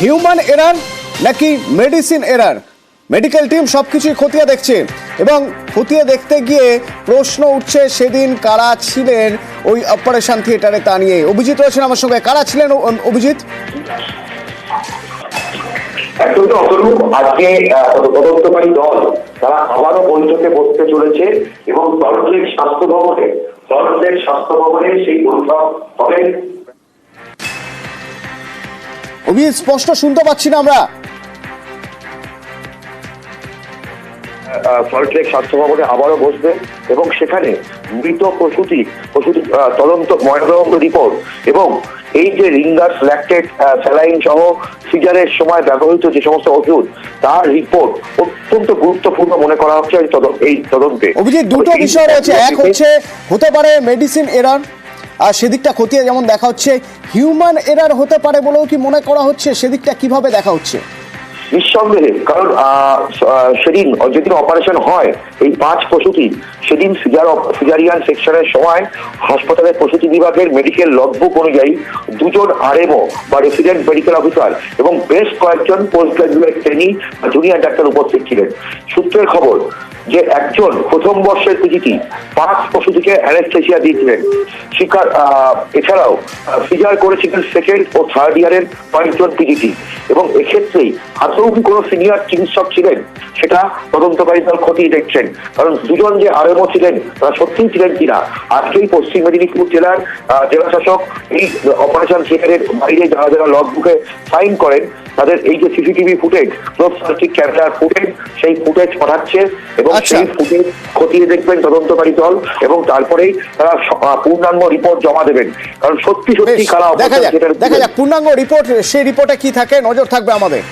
Human error নাকি medicine error medical team সবকিছুই খতিয়ে দেখছে এবং খতিয়ে দেখতে গিয়ে প্রশ্ন উঠছে সেদিন কারা ছিলেন ওই অপারেশন থিয়েটারে তা নিয়ে। অভিজিৎ রয়েছেন আমার সঙ্গে। কারা ছিলেন অভিজিৎ? অতরূপ। আজকে তদন্তকারী দল, তারা আবারও বৈঠকে বসতে চলেছে এবং স্বাস্থ্য ভবনে স্বাস্থ্য ভবনে সেই বৈঠক হবে। অভিজিৎ স্পষ্ট শুনতে পাচ্ছি না আমরা। সল্টলেক স্বাস্থ্য ভবনে আবারও বসবে এবং সেখানে মৃত প্রসূতি প্রসূতি তদন্ত ময়নাতদন্ত রিপোর্ট এবং এই যে রিঙ্গার্স ল্যাকটেড স্যালাইন সহ সিজারের সময় ব্যবহৃত যে সমস্ত ওষুধ তার রিপোর্ট অত্যন্ত গুরুত্বপূর্ণ মনে করা হচ্ছে এই এই তদন্তে। অভিজিৎ দুটো বিষয় রয়েছে। এক হচ্ছে হতে পারে মেডিসিন এরার আর সেদিকটা খতিয়ে যেমন দেখা হচ্ছে হিউম্যান এরার হতে পারে বলেও কি মনে করা হচ্ছে? সেদিকটা কীভাবে দেখা হচ্ছে? নিঃসন্দেহে, কারণ সেদিন যেদিন অপারেশন হয়, এই পাঁচ প্রসূতি, সেদিন সিজার, সিজারিয়ান সেকশনের সময় হাসপাতালের প্রসূতি বিভাগের মেডিকেল লগবুক অনুযায়ী দুজন আরএমও বা রেসিডেন্ট মেডিকেল অফিসার এবং বেশ কয়েকজন post graduate trainee junior doctor উপস্থিত ছিলেন। সূত্রের খবর যে একজন প্রথম বর্ষের পিজিটি পাঁচ প্রসূতিকে অ্যানেস্থেসিয়া দিয়েছিলেন। শিকার এছাড়াও সিজার করেছিলেন সেকেন্ড ও থার্ড ইয়ারের কয়েকজন পিজিটি। এবং এক্ষেত্রেই আদৌ কি কোনো সিনিয়র চিকিৎসক ছিলেন? সেটা তদন্তকারী দল খতিয়ে দেখছেন। কারণ দুজন যে আরএমও ছিলেন, তারা সত্যিই ছিলেন কিনা? আজকেই পশ্চিম মেদিনীপুর জেলার জেলা শাসক এই অপারেশন থিয়েটারের বাইরে যারা যারা লগ বুকে সাইন করেন, তাদের এই যে সিসিটিভি ফুটেজ ক্যামেরার ফুটেজ, সেই ফুটেজ পাঠাচ্ছে এবং। সেই ফুটেজ খতিয়ে দেখবেন তদন্তকারী দল এবং তারপরেই তারা পূর্ণাঙ্গ রিপোর্ট জমা দেবেন। কারণ সত্যি সত্যি কারা দেখা যাক দেখা যাক পূর্ণাঙ্গ রিপোর্ট সেই রিপোর্টে কি থাকে নজর থাকবে আমাদের।